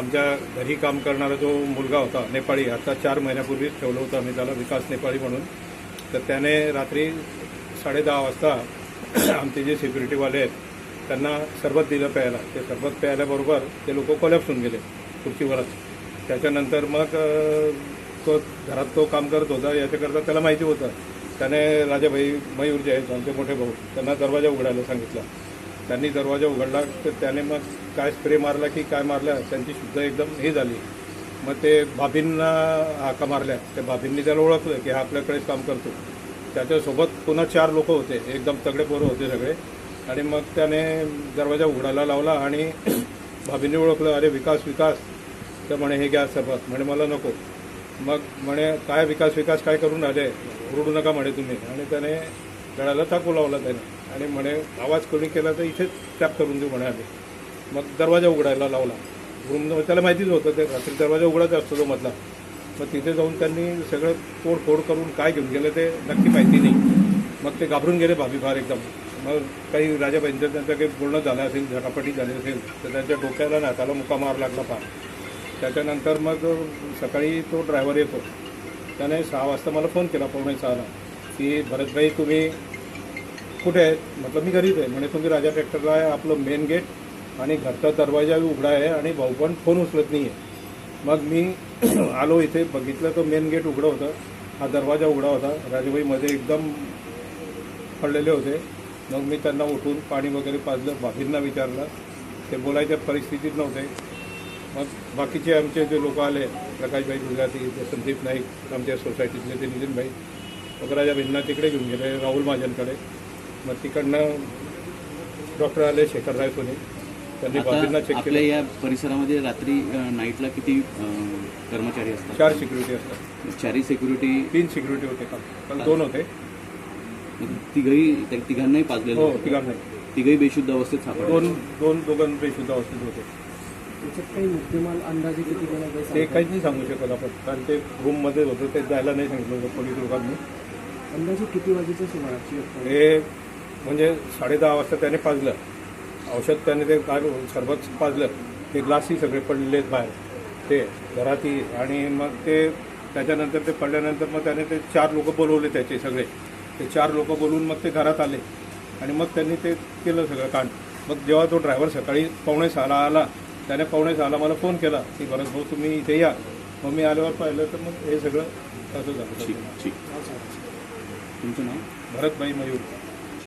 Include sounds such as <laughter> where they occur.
आमच्या घरी काम करणारा जो मुलगा होता नेपाळी आता चार महिन्यापूर्वीच ठेवलं होतं आम्ही त्याला विकास नेपाळी म्हणून. तर त्याने रात्री साडेदहा वाजता <clears throat> आमचे जे सिक्युरिटीवाले आहेत त्यांना सरबत दिलं प्यायला. ते सरबत प्यायल्याबरोबर ते लोक कोलॅप्स होऊन गेले खुर्चीवरच. त्याच्यानंतर मग तो घरात तो काम करत होता याच्याकरता त्याला माहिती होतं. त्याने राजाभाई मयूर जे आहेत आमचे मोठे भाऊ त्यांना दरवाजा उघडायला सांगितला. त्यांनी दरवाजा उघडला तर त्याने मग काय स्प्रे मारला की काय मारला त्यांची शुद्ध एकदम हे झाली. मग ते भाभींना हाका मारल्या. त्या भाभींनी त्याला ओळखलं की हा आपल्याकडेच काम करतो. त्याच्यासोबत पुन्हा चार लोक होते. एकदम तगडे पोरं होते सगळे. आणि मग त्याने दरवाजा उघडायला लावला आणि <clears throat> भाभींनी ओळखलं अरे विकास विकास. तर म्हणे हे घ्या सरबत म्हणे मला नको. मग म्हणे काय विकास विकास? काय करून आले ओरडू नका म्हणे तुम्ही. आणि त्याने गळ्याला थाकू लावला त्याने. आणि म्हणे आवाज कोणी केला तर इथेच टॅप करून देऊ म्हणे मग दरवाजा उघडायला लावला. रूम त्याला माहितीच होतं ते रात्री दरवाजा उघडायचा असतो तो मधला. मग तिथे जाऊन त्यांनी सगळं तोडफोड करून काय घेऊन गेलं ते नक्की माहिती नाही. मग ते घाबरून गेले भाभी फार एकदम. मग काही राजाबाईंचं त्यांचं काही बोलणं झालं असेल झटापटी झाली असेल तर त्यांच्या डोक्याला ना त्याला मुका मार लागला फार. त्याच्यानंतर मग सकाळी तो ड्रायव्हर येतो. त्याने सहा वाजता मला फोन केला पावणे सहाला. की भरतभाई तुम्ही कुठे आहेत? म्हटलं मी घरीच आहे. म्हणे तुम्ही राजा ट्रॅक्टरला आहे आपलं मेन गेट आणि घरचा दरवाजा उघडा आहे आणि भाऊ पण फोन उचलत नाही आहे मग मी <clears throat> आलो इथे बघितलं तर मेन गेट उघडं होतं. हा दरवाजा उघडा होता. राजूभाई मध्ये एकदम पडलेले होते. मग मी त्यांना उठून पाणी वगैरे पाजलं भाभींना विचारलं. ते बोलायच्या परिस्थितीत नव्हते. मग बाकीचे आमचे जे लोक आले प्रकाशभाई गुजराती ते संदीप नाईक आमच्या सोसायटीतले ते नितीनभाई मग राजाबाईंना तिकडे घेऊन गेले राहुल महाजनकडे. मग तिकडनं डॉक्टर आले शेखरराय सोने त्यांनी भाभींना चेक केलं आपल्या या परिसरामध्ये रात्री अ, नाईटला किती अ, कर्मचारी असतात? चार सिक्युरिटी असतात. चारी सिक्युरिटी तीन सिक्युरिटी होते काल काल दोन होते. तिघही त्या तिघांनाही पाजलेलं हो होतं. तिघां नाही तिघही बेशुद्ध अवस्थेत सापडले. दोन दोन दोघां बेशुद्ध अवस्थेत होते. त्याच्यात काही मुद्देमाल अंदाजे किती गेला काही ते सांगता काहीच नाही सांगू शकत आपण. कारण ते रूममध्ये होतं. ते जायला नाही सांगितलं होतं. पोलीस लोकांनी. येईल? अंदाजे किती वाजेच्या सुमाराची घटना आहे? हे म्हणजे साडेदहा वाजता त्याने पाजलं. औषध त्याने ते काय सरबत पाजलं. ते ग्लासही सगळे पडलेले आहेत बाहेर. ते घरातही आणि मग ते त्याच्यानंतर ते पडल्यानंतर मग त्याने ते चार लोक बोलवले त्याचे सगळे. ते चार लोक बोलवून मग ते घरात आले. आणि मग त्यांनी ते केलं सगळं कांड. मग जेव्हा तो ड्रायव्हर सकाळी पावणे सहाला आला त्याने पावणे सहाला मला फोन केला की भरत भाऊ तुम्ही इथे या. मग मी आल्यावर पाहिलं तर मग हे सगळं असं झालं. ठीक ठीक. तुमचं नाव? भरतभाई मयूर.